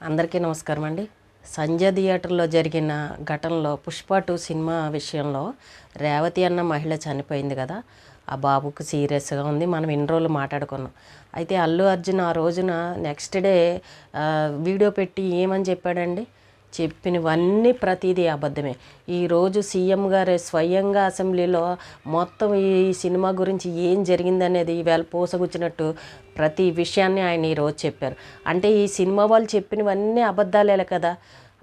అందరికీ నమస్కారం అండి. సంజయ్ థియేటర్లో జరిగిన ఘటనలో పుష్ప టూ సినిమా విషయంలో రేవతి అన్న మహిళ చనిపోయింది కదా. ఆ బాబుకు సీరియస్గా ఉంది. మనం ఇన్ని రోజులు మాట్లాడుకున్నాం. అయితే అల్లు అర్జున్ ఆ రోజున నెక్స్ట్ డే వీడియో పెట్టి ఏమని చెప్పాడండి? చెప్పినవన్నీ ప్రతిదీ అబద్ధమే. ఈరోజు సీఎం గారే స్వయంగా అసెంబ్లీలో మొత్తం ఈ సినిమా గురించి ఏం జరిగిందనేది ఈవేళ పూసగుచ్చినట్టు ప్రతి విషయాన్ని ఆయన ఈరోజు చెప్పారు. అంటే ఈ సినిమా వాళ్ళు చెప్పినవన్నీ అబద్ధాలే కదా.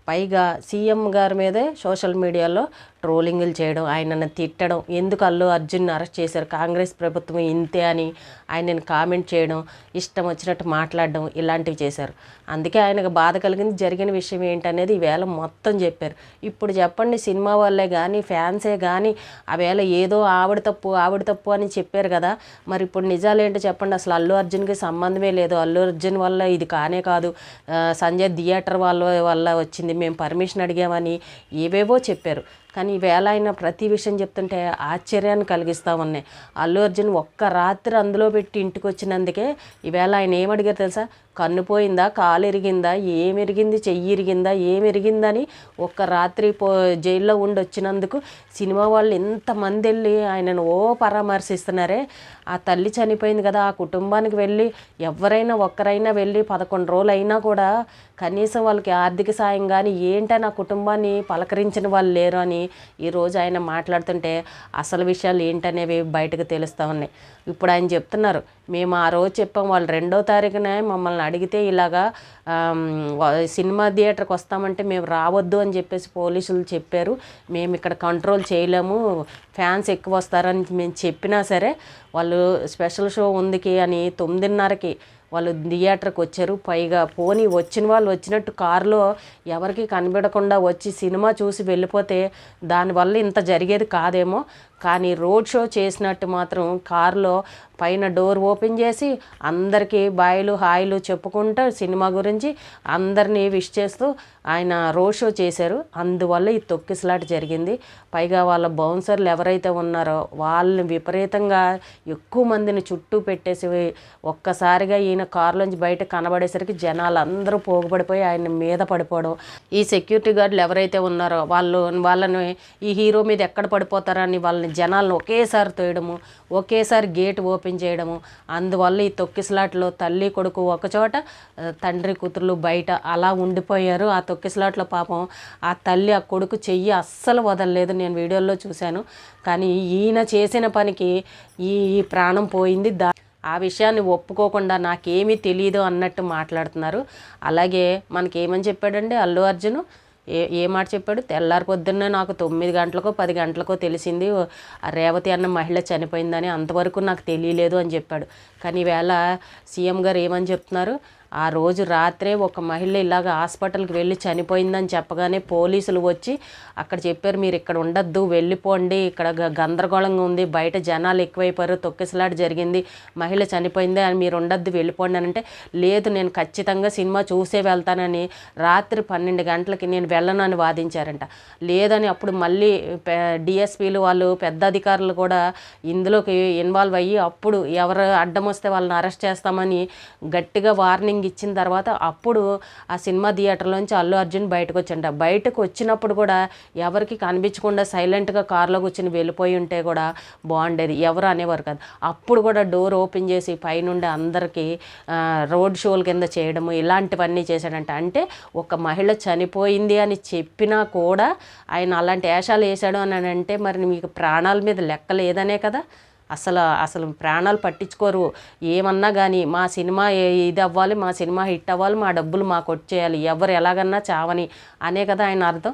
పైగా సీఎం గారి మీదే సోషల్ మీడియాలో ట్రోలింగులు చేయడం ఆయనను తిట్టడం ఎందుకు అల్లు అర్జున్ అరెస్ట్ చేశారు కాంగ్రెస్ ప్రభుత్వం ఇంతే అని ఆయనను కామెంట్ చేయడం ఇష్టం వచ్చినట్టు మాట్లాడడం ఇలాంటివి చేశారు. అందుకే ఆయనకు బాధ కలిగింది జరిగిన విషయం ఏంటనేది ఈవేళ మొత్తం చెప్పారు. ఇప్పుడు చెప్పండి సినిమా వాళ్ళే కానీ ఫ్యాన్సే కానీ ఆ వేళ ఏదో ఆవిడ తప్పు ఆవిడ తప్పు అని చెప్పారు కదా. మరి ఇప్పుడు నిజాలు ఏంటో చెప్పండి అసలు అల్లు అర్జున్కి సంబంధమే లేదు. అల్లు అర్జున్ వల్ల ఇది కానే కాదు. సంజయ్ థియేటర్ వాళ్ళ వల్ల వచ్చింది మేము పర్మిషన్ అడిగామని ఏవేవో చెప్పారు. కానీ వేళ ఆయన ప్రతి విషయం చెప్తుంటే ఆశ్చర్యాన్ని కలిగిస్తూ ఉన్నాయి. అల్లు అర్జున్ ఒక్క రాత్రి అందులో పెట్టి ఇంటికి వచ్చినందుకే ఈవేళ ఆయన ఏమడిగారు తెలుసా? కన్ను పోయిందా కాలు ఇరిగిందా ఏమి చెయ్యి ఇరిగిందా ఏమి ఎరిగిందని ఒక్క రాత్రి పో జైల్లో ఉండి వచ్చినందుకు సినిమా వాళ్ళు ఎంతమంది వెళ్ళి ఆయనను ఓ పరామర్శిస్తున్నారే. ఆ తల్లి చనిపోయింది కదా ఆ కుటుంబానికి వెళ్ళి ఎవరైనా ఒక్కరైనా వెళ్ళి పదకొండు రోజులు అయినా కూడా కనీసం వాళ్ళకి ఆర్థిక సాయం కానీ ఏంటని ఆ కుటుంబాన్ని పలకరించిన వాళ్ళు లేరు అని ఈరోజు ఆయన మాట్లాడుతుంటే అసలు విషయాలు ఏంటనేవి బయటకు తెలుస్తూ ఉన్నాయి. ఇప్పుడు ఆయన చెప్తున్నారు మేము ఆ రోజు చెప్పాం వాళ్ళు రెండో తారీఖునే మమ్మల్ని అడిగితే ఇలాగా సినిమా థియేటర్కి వస్తామంటే మేము రావద్దు అని చెప్పేసి పోలీసులు చెప్పారు. మేము ఇక్కడ కంట్రోల్ చేయలేము. ఫ్యాన్స్ ఎక్కువ వస్తారని మేము చెప్పినా సరే వాళ్ళు స్పెషల్ షో ఉందికి అని తొమ్మిదిన్నరకి వాళ్ళు థియేటర్కి వచ్చారు పైగా పోనీ వచ్చిన వాళ్ళు వచ్చినట్టు కారులో ఎవరికి కనిపెడకుండా వచ్చి సినిమా చూసి వెళ్ళిపోతే దానివల్ల ఇంత జరిగేది కాదేమో. కానీ రోడ్ షో చేసినట్టు మాత్రం కారులో పైన డోర్ ఓపెన్ చేసి అందరికీ బాయిలు హాయిలు చెప్పుకుంటూ సినిమా గురించి అందరినీ విష్ చేస్తూ ఆయన రోడ్ షో చేశారు. అందువల్ల ఈ తొక్కిసలాట జరిగింది. పైగా వాళ్ళ బౌన్సర్లు ఎవరు ఎవరైతే ఉన్నారో వాళ్ళని విపరీతంగా ఎక్కువ మందిని చుట్టూ పెట్టేసి ఒక్కసారిగా ఈయన కారులోంచి బయట కనబడేసరికి జనాలు అందరూ పోగుపడిపోయి ఆయన మీద పడిపోవడం. ఈ సెక్యూరిటీ గార్డులు ఎవరైతే ఉన్నారో వాళ్ళు వాళ్ళని ఈ హీరో మీద ఎక్కడ పడిపోతారని వాళ్ళని జనాలను ఒకేసారి తోయడము ఒకేసారి గేట్ ఓపెన్ చేయడము. అందువల్ల ఈ తొక్కిసలాట్లో తల్లి కొడుకు ఒకచోట తండ్రి కూతుర్లు బయట అలా ఉండిపోయారు. ఆ తొక్కిసలాట్లో పాపం ఆ తల్లి ఆ కొడుకు చెయ్యి అస్సలు వదలలేదు. నేను వీడియోలో చూశాను. కానీ ఈయన చేసిన పనికి ఈ ప్రాణం పోయింది. దా ఆ విషయాన్ని ఒప్పుకోకుండా నాకేమీ తెలియదు అన్నట్టు మాట్లాడుతున్నారు. అలాగే మనకి ఏమని చెప్పాడండి అల్లు అర్జున్? ఏ ఏ మాట చెప్పాడు? తెల్లారి పొద్దున్నే నాకు తొమ్మిది గంటలకో పది గంటలకో తెలిసింది ఆ రేవతి అన్న మహిళ చనిపోయిందని అంతవరకు నాకు తెలియలేదు అని చెప్పాడు. కానీ ఈవేళ సీఎం గారు ఏమని చెప్తున్నారు? ఆ రోజు రాత్రే ఒక మహిళ ఇలాగ హాస్పిటల్కి వెళ్ళి చనిపోయిందని చెప్పగానే పోలీసులు వచ్చి అక్కడ చెప్పారు మీరు ఇక్కడ ఉండొద్దు వెళ్ళిపోండి ఇక్కడ గ- గందరగోళంగా ఉంది బయట జనాలు ఎక్కువైపోయారు తొక్కిసలాట జరిగింది మహిళ చనిపోయింది అని మీరు ఉండొద్దు వెళ్ళిపోండి అని అంటే లేదు నేను ఖచ్చితంగా సినిమా చూసే వెళ్తానని రాత్రి పన్నెండు గంటలకి నేను వెళ్ళను అని వాదించారంట. లేదని అప్పుడు మళ్ళీ డిఎస్పీలు వాళ్ళు పెద్ద అధికారులు కూడా ఇందులోకి ఇన్వాల్వ్ అయ్యి అప్పుడు ఎవరు అడ్డం వస్తే వాళ్ళని అరెస్ట్ చేస్తామని గట్టిగా వార్నింగ్ ఇచ్చిన తర్వాత అప్పుడు ఆ సినిమా థియేటర్లోంచి అల్లు అర్జున్ బయటకు వచ్చిండ బయటకు వచ్చినప్పుడు కూడా ఎవరికి కనిపించకుండా సైలెంట్గా కారులో కూర్చుని వెళ్ళిపోయి ఉంటే కూడా బాగుండేది. ఎవరు అనేవారు కాదు. అప్పుడు కూడా డోర్ ఓపెన్ చేసి పైనుండి అందరికీ రోడ్ షోల కింద చేయడము ఇలాంటివన్నీ చేశాడంట. అంటే ఒక మహిళ చనిపోయింది అని చెప్పినా కూడా ఆయన అలాంటి వేషాలు వేశాడు అని అంటే మరి మీకు ప్రాణాల మీద లెక్క లేదనే కదా. అసలు అసలు ప్రాణాలు పట్టించుకోరు. ఏమన్నా కానీ మా సినిమా ఏ- ఇది అవ్వాలి మా సినిమా హిట్ అవ్వాలి మా డబ్బులు మాకు వచ్చేయాలి ఎవరు ఎలాగన్నా చావని అనే కదా ఆయన అర్థం.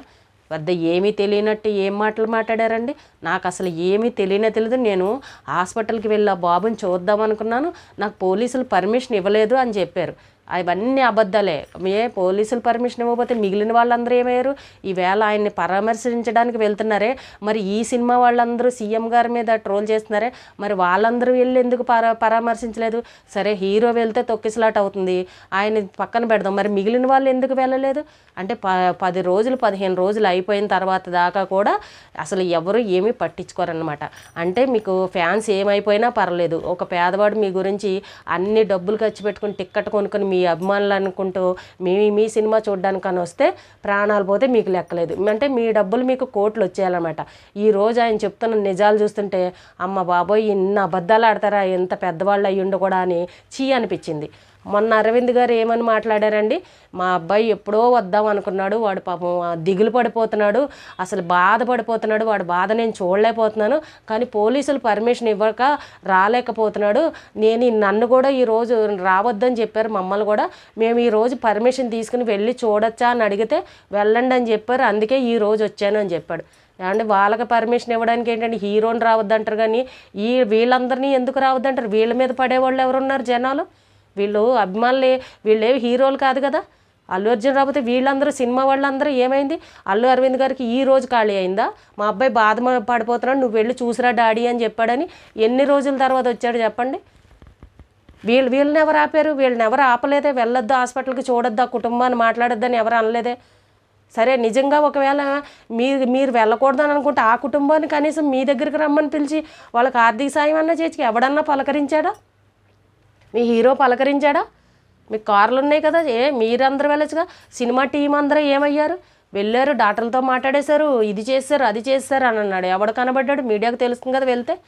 వద్ద ఏమీ తెలియనట్టు ఏం మాటలు మాట్లాడారండి? నాకు అసలు ఏమీ తెలియనే తెలియదు నేను హాస్పిటల్కి వెళ్ళి ఆ బాబుని చూద్దాం అనుకున్నాను. నాకు పోలీసులు పర్మిషన్ ఇవ్వలేదు అని చెప్పారు. అవన్నీ అబద్ధాలే. ఏ పోలీసులు పర్మిషన్ ఇవ్వకపోతే మిగిలిన వాళ్ళందరూ ఏమయ్యారు? ఈవేళ ఆయన్ని పరామర్శించడానికి వెళ్తున్నారే. మరి ఈ సినిమా వాళ్ళందరూ సీఎం గారి మీద ట్రోల్ చేస్తున్నారే. మరి వాళ్ళందరూ వెళ్ళి ఎందుకు పరా పరామర్శించలేదు? సరే హీరో వెళ్తే తొక్కిసలాట అవుతుంది. ఆయన పక్కన పెడదాం. మరి మిగిలిన వాళ్ళు ఎందుకు వెళ్ళలేదు? అంటే ప పది రోజులు పదిహేను రోజులు అయిపోయిన తర్వాత దాకా కూడా అసలు ఎవరు ఏమీ పట్టించుకోరన్నమాట. అంటే మీకు ఫ్యాన్స్ ఏమైపోయినా పర్లేదు. ఒక పేదవాడు మీ గురించి అన్ని డబ్బులు ఖర్చు పెట్టుకుని టిక్కెట్ కొనుక్కొని మీ అభిమానులు అనుకుంటూ మీ మీ సినిమా చూడడానికని వస్తే ప్రాణాలు పోతే మీకు లెక్కలేదు. అంటే మీ డబ్బులు మీకు కోట్లు వచ్చేయాలన్నమాట. ఈ రోజు ఆయన చెప్తున్న నిజాలు చూస్తుంటే అమ్మ బాబోయ్ ఇన్ని అబద్ధాలు ఆడతారా ఎంత పెద్దవాళ్ళు అయ్యుండు కూడా అని చీ అనిపించింది. మొన్న అరవింద్ గారు ఏమని మాట్లాడారండి? మా అబ్బాయి ఎప్పుడో వద్దాం అనుకున్నాడు వాడు పాపం దిగులు పడిపోతున్నాడు అసలు బాధపడిపోతున్నాడు వాడు బాధ నేను చూడలేకపోతున్నాను కానీ పోలీసులు పర్మిషన్ ఇవ్వక రాలేకపోతున్నాడు. నేను నన్ను కూడా ఈరోజు రావద్దని చెప్పారు మమ్మల్ని కూడా. మేము ఈరోజు పర్మిషన్ తీసుకుని వెళ్ళి చూడొచ్చా అని అడిగితే వెళ్ళండి అని చెప్పారు అందుకే ఈ రోజు వచ్చాను అని చెప్పాడు. అంటే వాళ్ళకి పర్మిషన్ ఇవ్వడానికి ఏంటంటే హీరోని రావద్దంటారు కానీ ఈ వీళ్ళందరినీ ఎందుకు రావద్దంటారు? వీళ్ళ మీద పడేవాళ్ళు ఎవరున్నారు జనాలు? వీళ్ళు అభిమానులే వీళ్ళేవి హీరోలు కాదు కదా. అల్లు అర్జున్ రాకపోతే వీళ్ళందరూ సినిమా వాళ్ళందరూ ఏమైంది? అల్లు అరవింద్ గారికి ఈ రోజు ఖాళీ అయిందా? మా అబ్బాయి బాధ పడిపోతున్నాడు నువ్వు వెళ్ళి చూసిరా డాడీ అని చెప్పాడని ఎన్ని రోజుల తర్వాత వచ్చాడు చెప్పండి? వీళ్ళు వీళ్ళని ఎవరు ఆపారు? వీళ్ళని ఎవరు ఆపలేదే? వెళ్ళొద్దు హాస్పిటల్కి చూడొద్దు ఆ కుటుంబాన్ని మాట్లాడొద్దని ఎవరు అనలేదే? సరే నిజంగా ఒకవేళ మీరు మీరు వెళ్ళకూడదని అనుకుంటే ఆ కుటుంబాన్ని కనీసం మీ దగ్గరికి రమ్మని పిలిచి వాళ్ళకి ఆర్థిక సాయం అన్నా చేసి ఎవడన్నా పలకరించాడా? మీ హీరో పలకరించాడా? మీకు కార్లు ఉన్నాయి కదా. ఏ మీరందరూ వెళ్ళొచ్చుగా. సినిమా టీం అందరూ ఏమయ్యారు? వెళ్ళారు డాక్టర్లతో మాట్లాడేశారు ఇది చేశారు అది చేశారు అని అన్నాడు. ఎవడు కనబడ్డాడు? మీడియాకు తెలుస్తుంది కదా వెళ్తే.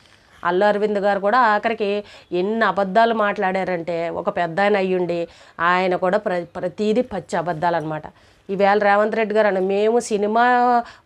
అల్లు అరవింద్ గారు కూడా ఆఖరికి ఎన్ని అబద్ధాలు మాట్లాడారంటే ఒక పెద్ద ఆయన అయ్యుండి ఆయన కూడా ప్ర ప్రతీది పచ్చి అబద్ధాలు అనమాట ఈవేళ రేవంత్ రెడ్డి గారు అన్న మేము సినిమా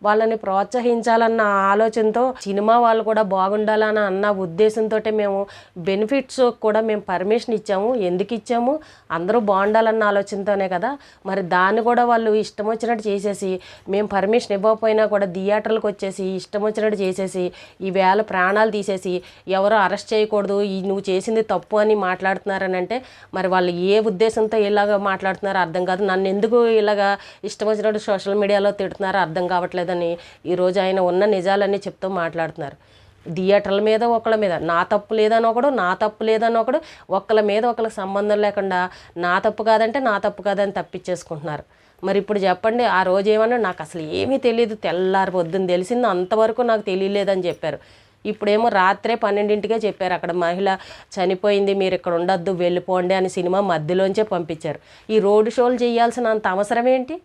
వాళ్ళని ప్రోత్సహించాలన్న ఆలోచనతో సినిమా వాళ్ళు కూడా బాగుండాలని అన్న ఉద్దేశంతో మేము బెనిఫిట్స్ కూడా మేము పర్మిషన్ ఇచ్చాము. ఎందుకు ఇచ్చాము? అందరూ బాగుండాలన్న ఆలోచనతోనే కదా. మరి దాన్ని కూడా వాళ్ళు ఇష్టం వచ్చినట్టు చేసేసి మేము పర్మిషన్ ఇవ్వకపోయినా కూడా థియేటర్లకు వచ్చేసి ఇష్టం వచ్చినట్టు చేసేసి ఈవేళ ప్రాణాలు తీసేసి ఎవరు అరెస్ట్ చేయకూడదు ఈ నువ్వు చేసింది తప్పు అని మాట్లాడుతున్నారని అంటే మరి వాళ్ళు ఏ ఉద్దేశంతో ఇలాగ మాట్లాడుతున్నారో అర్థం కాదు. నన్ను ఎందుకు ఇలాగా ఇష్టం వచ్చినట్టు సోషల్ మీడియాలో తిడుతున్నారు అర్థం కావట్లేదని ఈరోజు ఆయన ఉన్న నిజాలన్నీ చెప్తూ మాట్లాడుతున్నారు. థియేటర్ల మీద ఒకళ్ళ మీద నా తప్పు లేదని ఒకడు నా తప్పు లేదని ఒకడు ఒకళ్ళ మీద ఒకళ్ళకి సంబంధం లేకుండా నా తప్పు కాదంటే నా తప్పు కాదని తప్పించేసుకుంటున్నారు. మరి ఇప్పుడు చెప్పండి ఆ రోజు ఏమన్నా నాకు అసలు ఏమీ తెలియదు తెల్లారి పొద్దున్న తెలిసింది అంతవరకు నాకు తెలియలేదని చెప్పారు. ఇప్పుడేమో రాత్రే పన్నెండింటికే చెప్పారు. అక్కడ మహిళ చనిపోయింది మీరు ఇక్కడ ఉండొద్దు వెళ్ళిపోండి అని సినిమా మధ్యలోంచే పంపించారు. ఈ రోడ్డు షోలు చేయాల్సిన అంత అవసరం ఏంటి?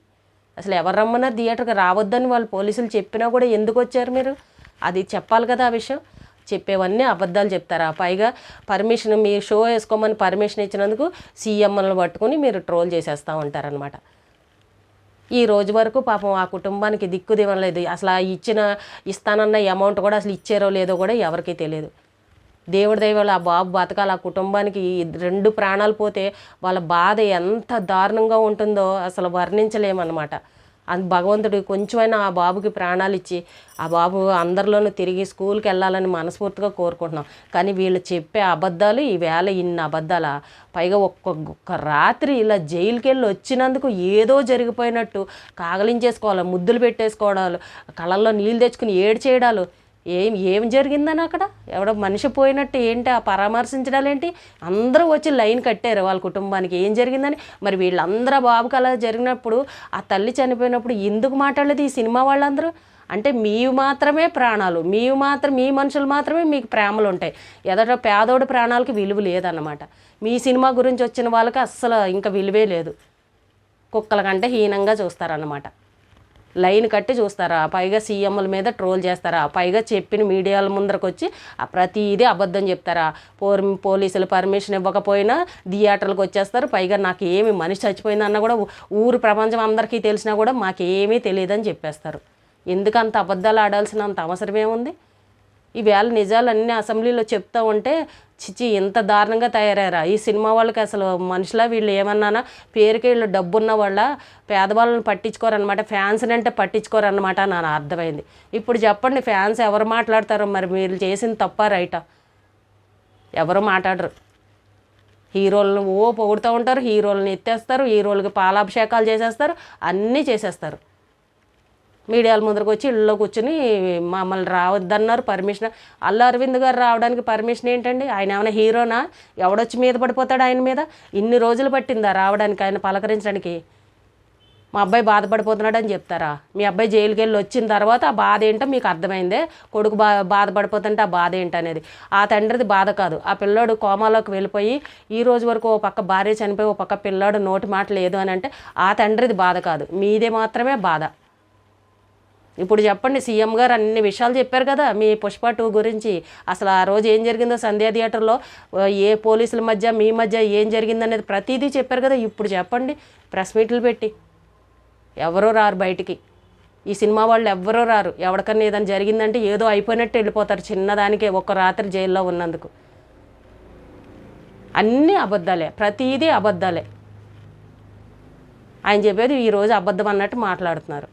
అసలు ఎవరు రమ్మన్నా థియేటర్కి రావద్దని వాళ్ళు పోలీసులు చెప్పినా కూడా ఎందుకు వచ్చారు మీరు? అది చెప్పాలి కదా ఆ విషయం. చెప్పేవన్నీ అబద్ధాలు చెప్తారు. ఆ పైగా పర్మిషన్ మీ షో వేసుకోమని పర్మిషన్ ఇచ్చినందుకు సీఎంలను పట్టుకుని మీరు ట్రోల్ చేసేస్తూ ఉంటారనమాట ఈ రోజు వరకు పాపం ఆ కుటుంబానికి దిక్కు దివనలేదు అసలు ఇచ్చిన ఇస్తానన్న అమౌంట్ కూడా అసలు ఇచ్చారో లేదో కూడా ఎవరికీ తెలియదు. దేవుడి దైవాలు ఆ బాబు బతకాలి. ఆ కుటుంబానికి ఈ రెండు ప్రాణాలు పోతే వాళ్ళ బాధ ఎంత దారుణంగా ఉంటుందో అసలు వర్ణించలేమన్నమాట. అది భగవంతుడు కొంచెమైనా ఆ బాబుకి ప్రాణాలు ఇచ్చి ఆ బాబు అందరిలోనూ తిరిగి స్కూల్కి వెళ్ళాలని మనస్ఫూర్తిగా కోరుకుంటున్నాం. కానీ వీళ్ళు చెప్పే అబద్ధాలు ఈ వేళ ఇన్ని అబద్ధాల? పైగా ఒక్కొక్క రాత్రి ఇలా జైలుకి వెళ్ళి వచ్చినందుకు ఏదో జరిగిపోయినట్టు కాగలించేసుకోవాలి ముద్దులు పెట్టేసుకోవడాలు కళ్ళల్లో నీళ్ళు తెచ్చుకుని ఏడు చేయడాలు ఏం ఏం జరిగిందని అక్కడ? ఎవడో మనిషి పోయినట్టు ఏంటి? ఆ పరామర్శించడాలు ఏంటి అందరూ వచ్చి లైన్ కట్టారు వాళ్ళ కుటుంబానికి ఏం జరిగిందని. మరి వీళ్ళందరూ బాబుకి అలా జరిగినప్పుడు ఆ తల్లి చనిపోయినప్పుడు ఎందుకు మాట్లాడలేదు ఈ సినిమా వాళ్ళందరూ? అంటే మీవి మాత్రమే ప్రాణాలు. మీవి మాత్రం మీ మనుషులు మాత్రమే మీకు ప్రేమలు ఉంటాయి. ఎదట పేదోడి ప్రాణాలకి విలువ లేదన్నమాట. మీ సినిమా గురించి వచ్చిన వాళ్ళకి అస్సలు ఇంకా విలువే లేదు. కుక్కల కంటే హీనంగా చూస్తారన్నమాట. లైన్ కట్టి చూస్తారా? పైగా సీఎంల మీద ట్రోల్ చేస్తారా? పైగా చెప్పిన మీడియాల ముందరకు వచ్చి ఆ ప్రతిదీ అబద్ధం చెప్తారా? పోర్ పోలీసులు పర్మిషన్ ఇవ్వకపోయినా థియేటర్లకు వచ్చేస్తారు. పైగా నాకు ఏమి మనిషి చచ్చిపోయిందన్నా కూడా ఊరు ప్రపంచం అందరికీ తెలిసినా కూడా మాకేమీ తెలియదని చెప్పేస్తారు. ఎందుకంత అబద్ధాలు ఆడాల్సిన అంత అవసరం ఈవేళ నిజాలన్నీ అసెంబ్లీలో చెప్తా ఉంటే చిచి ఇంత దారుణంగా తయారయ్యారా? ఈ సినిమా వాళ్ళకి అసలు మనుషులా వీళ్ళు ఏమన్నానా? పేరుకి వీళ్ళు డబ్బున్న వాళ్ళ పేదవాళ్ళని పట్టించుకోరనమాట ఫ్యాన్స్ని అంటే పట్టించుకోరనమాట అని నాకు అర్థమైంది. ఇప్పుడు చెప్పండి ఫ్యాన్స్ ఎవరు మాట్లాడతారో? మరి మీరు చేసిన తప్ప రైటా? ఎవరు మాట్లాడరు? హీరోలను ఓ పొగుడుతూ ఉంటారు హీరోలను ఎత్తేస్తారు హీరోలకి పాలాభిషేకాలు చేసేస్తారు అన్నీ చేసేస్తారు. మీడియాల ముందరకు వచ్చి ఇళ్ళలో కూర్చుని మమ్మల్ని రావద్దన్నారు పర్మిషన్ అల్లు అరవింద్ గారు రావడానికి పర్మిషన్ ఏంటండి? ఆయన ఏమైనా హీరోనా? ఎవడొచ్చి మీద పడిపోతాడు ఆయన మీద? ఇన్ని రోజులు పట్టిందా రావడానికి ఆయన పలకరించడానికి? మా అబ్బాయి బాధపడిపోతున్నాడు అని చెప్తారా? మీ అబ్బాయి జైలుకి వెళ్ళి వచ్చిన తర్వాత ఆ బాధ ఏంటో మీకు అర్థమైందే? కొడుకు బా బాధపడిపోతుంటే ఆ బాధ ఏంటనేది. ఆ తండ్రిది బాధ కాదు. ఆ పిల్లోడు కోమాలోకి వెళ్ళిపోయి ఈ రోజు వరకు ఓ పక్క భార్య చనిపోయి ఓ పక్క పిల్లోడు నోటి మాట లేదు అని అంటే ఆ తండ్రిది బాధ కాదు. మీదే మాత్రమే బాధ. ఇప్పుడు చెప్పండి సీఎం గారు అన్ని విషయాలు చెప్పారు కదా మీ పుష్ప టూ గురించి. అసలు ఆ రోజు ఏం జరిగిందో సంధ్యా థియేటర్లో ఏ పోలీసుల మధ్య మీ మధ్య ఏం జరిగిందనేది ప్రతిదీ చెప్పారు కదా ఇప్పుడు చెప్పండి ప్రెస్ మీట్లు పెట్టి. ఎవరో రారు బయటికి. ఈ సినిమా వాళ్ళు ఎవ్వరూ రారు. ఎవరికన్నా ఏదైనా జరిగిందంటే ఏదో అయిపోయినట్టు వెళ్ళిపోతారు చిన్నదానికే ఒక రాత్రి జైల్లో ఉన్నందుకు. అన్నీ అబద్ధాలే ప్రతిదీ అబద్ధాలే. ఆయన చెప్పేది ఈరోజు అబద్ధం అన్నట్టు మాట్లాడుతున్నారు.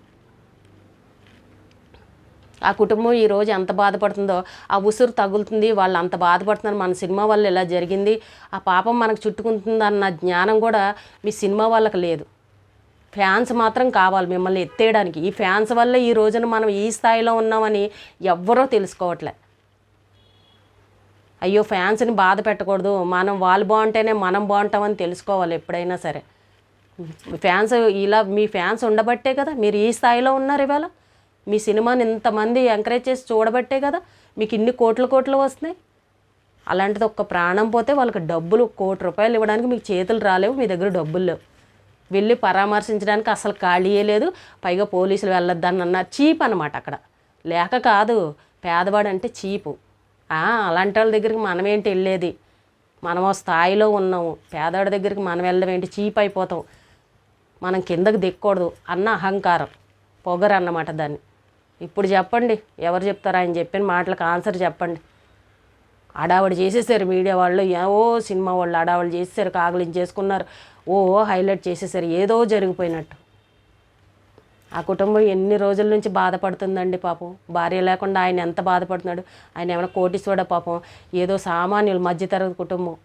ఆ కుటుంబం ఈరోజు ఎంత బాధపడుతుందో ఆ ఉసురు తగులుతుంది వాళ్ళు అంత బాధపడుతున్నారు. మన సినిమా వల్ల ఇలా జరిగింది. ఆ పాపం మనకు చుట్టుకుంటుంది అన్న జ్ఞానం కూడా మీ సినిమా వాళ్ళకి లేదు. ఫ్యాన్స్ మాత్రం కావాలి మిమ్మల్ని ఎత్తేయడానికి. ఈ ఫ్యాన్స్ వల్ల ఈ రోజున మనం ఈ స్థాయిలో ఉన్నామని ఎవ్వరూ తెలుసుకోవట్లే. అయ్యో ఫ్యాన్స్ని బాధ పెట్టకూడదు. మనం వాళ్ళు బాగుంటేనే మనం బాగుంటామని తెలుసుకోవాలి ఎప్పుడైనా సరే. ఫ్యాన్స్ ఇలా మీ ఫ్యాన్స్ ఉండబట్టే కదా మీరు ఈ స్థాయిలో ఉన్నారు ఇవాళ. మీ సినిమాని ఇంతమంది ఎంకరేజ్ చేసి చూడబట్టే కదా మీకు ఇన్ని కోట్ల కోట్లు వస్తున్నాయి. అలాంటిది ఒక్క ప్రాణం పోతే వాళ్ళకి డబ్బులు కోటి రూపాయలు ఇవ్వడానికి మీకు చేతులు రాలేవు మీ దగ్గర డబ్బులు లేవు. వెళ్ళి పరామర్శించడానికి అసలు ఖాళీయే లేదు. పైగా పోలీసులు వెళ్ళొద్దని అన్న చీప్ అనమాట అక్కడ. లేక కాదు పేదవాడు అంటే చీపు. అలాంటి వాళ్ళ దగ్గరికి మనమేంటి వెళ్ళేది? మనం స్థాయిలో ఉన్నాము పేదవాడి దగ్గరికి మనం వెళ్ళడం ఏంటి? చీప్ అయిపోతాం. మనం కిందకు దిక్కకూడదు అన్న అహంకారం. పొగరు అన్నమాట దాన్ని. ఇప్పుడు చెప్పండి ఎవరు చెప్తారు ఆయన చెప్పిన మాటలకు ఆన్సర్ చెప్పండి. అడావిడి చేసేసారు మీడియా వాళ్ళు ఏవో సినిమా వాళ్ళు అడావిడి చేసేసారు కాగులించేసుకున్నారు ఓ హైలైట్ చేసేసారు ఏదో జరిగిపోయినట్టు. ఆ కుటుంబం ఎన్ని రోజుల నుంచి బాధపడుతుందండి పాపం. భార్య లేకుండా ఆయన ఎంత బాధపడుతున్నాడు? ఆయన ఏమైనా కోటీశ్వడ పాపం? ఏదో సామాన్యులు మధ్యతరగతి కుటుంబం.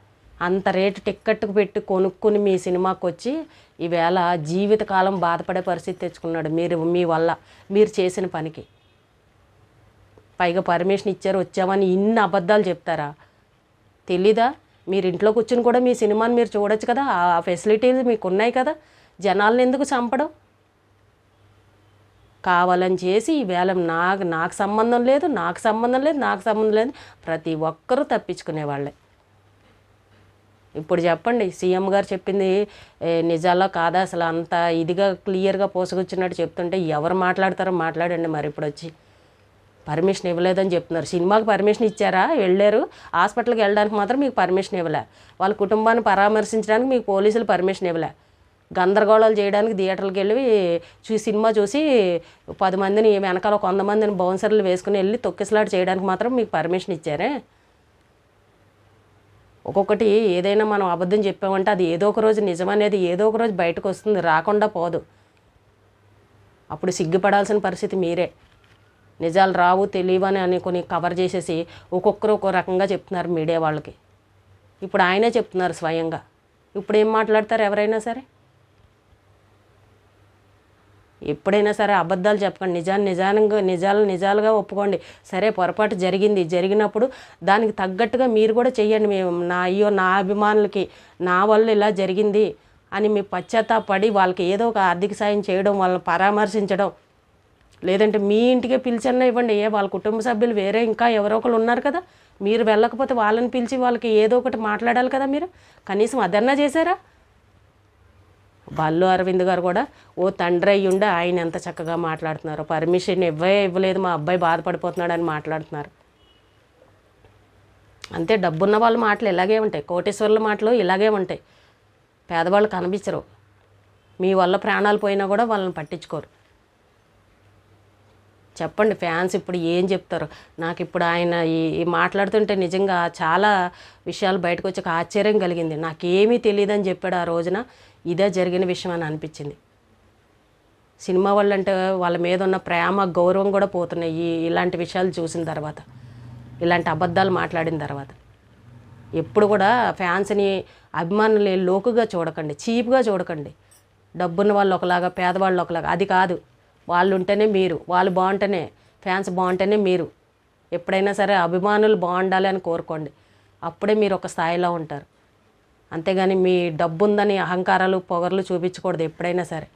అంత రేటు టిక్కెట్కు పెట్టి కొనుక్కుని మీ సినిమాకి వచ్చి ఈవేళ జీవితకాలం బాధపడే పరిస్థితి తెచ్చుకున్నాడు మీరు మీ వల్ల మీరు చేసిన పనికి. పైగా పర్మిషన్ ఇచ్చారు వచ్చామని ఇన్ని అబద్ధాలు చెప్తారా? తెలీదా? మీరు ఇంట్లో కూర్చుని కూడా మీ సినిమాని మీరు చూడొచ్చు కదా ఆ ఫెసిలిటీస్ మీకు ఉన్నాయి కదా జనాలను ఎందుకు చంపడం? కావాలని చేసి ఈవేళ నాకు నాకు సంబంధం లేదు నాకు సంబంధం లేదు నాకు సంబంధం లేదు ప్రతి ఒక్కరూ తప్పించుకునే వాళ్ళే ఇప్పుడు చెప్పండి సీఎం గారు చెప్పింది నిజాల్లో నిజాలో కాదా అసలు అంత ఇదిగా క్లియర్గా పోసుకొచ్చినట్టు చెప్తుంటే ఎవరు మాట్లాడతారో మాట్లాడండి మరి ఇప్పుడు వచ్చి పర్మిషన్ ఇవ్వలేదని చెప్తున్నారు. సినిమాకి పర్మిషన్ ఇచ్చారా? వెళ్ళారు. హాస్పిటల్కి వెళ్ళడానికి మాత్రం మీకు పర్మిషన్ ఇవ్వలే. వాళ్ళ కుటుంబాన్ని పరామర్శించడానికి మీకు పోలీసులు పర్మిషన్ ఇవ్వలే. గందరగోళాలు చేయడానికి థియేటర్కి వెళ్ళి చూ సినిమా చూసి పది మందిని వెనకాల కొంతమందిని బౌన్సర్లు వేసుకుని వెళ్ళి తొక్కిసలాట చేయడానికి మాత్రం మీకు పర్మిషన్ ఇచ్చారే? ఒక్కొక్కటి ఏదైనా మనం అబద్ధం చెప్పామంటే అది ఏదో ఒక రోజు నిజమనేది ఏదో ఒక రోజు బయటకు వస్తుంది రాకుండా పోదు. అప్పుడు సిగ్గుపడాల్సిన పరిస్థితి మీరే. నిజాలు రావు తెలియవని అని కొన్ని కవర్ చేసేసి ఒక్కొక్కరు ఒక్కో రకంగా చెప్తున్నారు మీడియా వాళ్ళకి. ఇప్పుడు ఆయనే చెప్తున్నారు స్వయంగా. ఇప్పుడు ఏం మాట్లాడతారు ఎవరైనా సరే? ఎప్పుడైనా సరే అబద్ధాలు చెప్పకండి. నిజాన్ని నిజానంగా నిజాలు నిజాలుగా ఒప్పుకోండి. సరే పొరపాటు జరిగింది. జరిగినప్పుడు దానికి తగ్గట్టుగా మీరు కూడా చెయ్యండి. మేము నా అయ్యో నా అభిమానులకి నా వల్ల ఇలా జరిగింది అని మీ పశ్చాత్తాపడి వాళ్ళకి ఏదో ఒక ఆర్థిక సాయం చేయడం వాళ్ళని పరామర్శించడం లేదంటే మీ ఇంటికే పిలిచన్నా ఇవ్వండి. ఏ వాళ్ళ కుటుంబ సభ్యులు వేరే ఇంకా ఎవరో ఒకరు ఉన్నారు కదా. మీరు వెళ్ళకపోతే వాళ్ళని పిలిచి వాళ్ళకి ఏదో ఒకటి మాట్లాడాలి కదా మీరు. కనీసం అదన్నా చేశారా? బల్లు అరవింద్ గారు కూడా ఓ తండ్రి అయ్యి ఉండి ఆయన ఎంత చక్కగా మాట్లాడుతున్నారు. పర్మిషన్ ఇవ్వే ఇవ్వలేదు మా అబ్బాయి బాధపడిపోతున్నాడు అని మాట్లాడుతున్నారు. అంతే డబ్బున్న వాళ్ళ మాటలు ఇలాగే ఉంటాయి. కోటేశ్వర్ల మాటలు ఇలాగే ఉంటాయి. పేదవాళ్ళు కనిపించరు. మీ వల్ల ప్రాణాలు పోయినా కూడా వాళ్ళని పట్టించుకోరు. చెప్పండి ఫ్యాన్స్ ఇప్పుడు ఏం చెప్తారు? నాకు ఇప్పుడు ఆయన ఈ ఈ మాట్లాడుతుంటే నిజంగా చాలా విషయాలు బయటకు వచ్చాక ఆశ్చర్యం కలిగింది. నాకేమీ తెలియదని చెప్పాడు ఆ రోజున ఇదే జరిగిన విషయం అని అనిపించింది. సినిమా వాళ్ళంటే వాళ్ళ మీద ఉన్న ప్రేమ గౌరవం కూడా పోతున్నాయి. ఇలాంటి విషయాలు చూసిన తర్వాత ఇలాంటి అబద్ధాలు మాట్లాడిన తర్వాత. ఎప్పుడు కూడా ఫ్యాన్స్ని అభిమానులు లోకుగా చూడకండి చీప్గా చూడకండి. డబ్బున్న వాళ్ళు ఒకలాగా పేదవాళ్ళు ఒకలాగా. అది కాదు. వాళ్ళు ఉంటేనే మీరు వాళ్ళు బాగుంటేనే ఫ్యాన్స్ బాగుంటేనే మీరు. ఎప్పుడైనా సరే అభిమానులు బాగుండాలి అని కోరుకోండి. అప్పుడే మీరు ఒక స్థాయిలో ఉంటారు. అంతేగాని మీ డబ్బు ఉందని అహంకారాలు పొగర్లు చూపించకూడదు ఎప్పుడైనా సరే.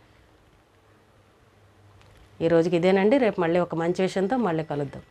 ఈ రోజుకి ఇదేనండి. రేపు మళ్ళీ ఒక మంచి విషయంతో మళ్ళీ కలుద్దాం.